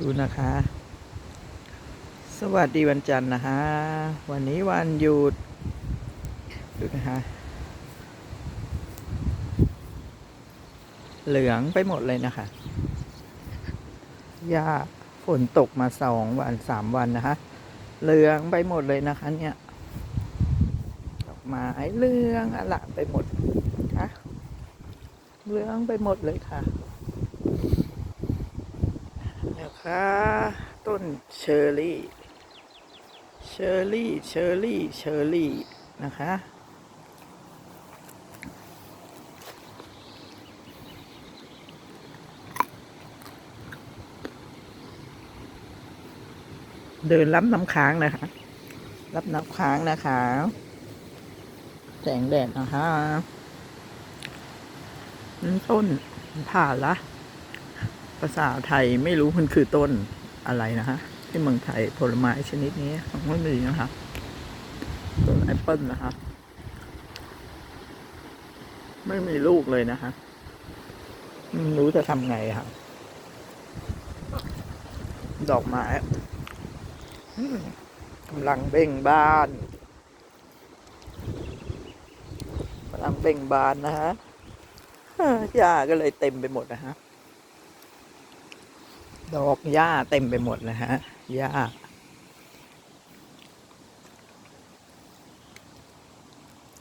ดูนะคะ สวัสดีวันจันทร์นะคะ วันนี้วันหยุด ดูนะคะ เหลืองไปหมดเลยนะคะหญ้าฝนตกมาสองวันสามวันนะคะ เหลืองไปหมดเลยนะคะ เนี่ยดอกไม้เหลืองอะละไปหมดค่ะเหลืองไปหมดเลยค่ะ คะ ต้นเชอร์รี่ เชอร์รี่ เชอร์รี่ เชอร์รี่ นะคะ เดินรับน้ำค้างนะคะ รับน้ำค้างนะคะ แสงแดดนะคะมันต้นผ่านละ ภาษาไทยไม่รู้มันคือต้นอะไรนะคะที่เมืองไทยผลไม้ชนิดนี้ไม่มีนะคะต้นแอปเปิลนะคะไม่มีลูกเลยนะคะรู้จะทำไงค่ะดอกไม้กำลังเบ่งบานกำลังเบ่งบานนะฮะหญ้าก็เลยเต็มไปหมดนะฮะ ดอกหญ้าเต็มไปหมดนะฮะหญ้า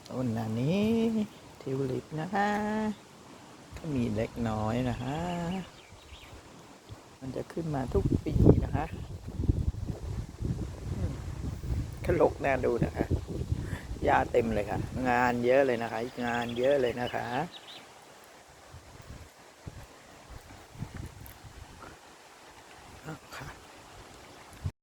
ต้นอันนี้ทิวลิปนะฮะก็มีเล็กน้อยนะฮะ มันจะขึ้นมาทุกปีนะฮะขลกแน่ดูนะคะหญ้าเต็มเลยค่ะ งานเยอะเลยนะคะ งานเยอะเลยนะคะ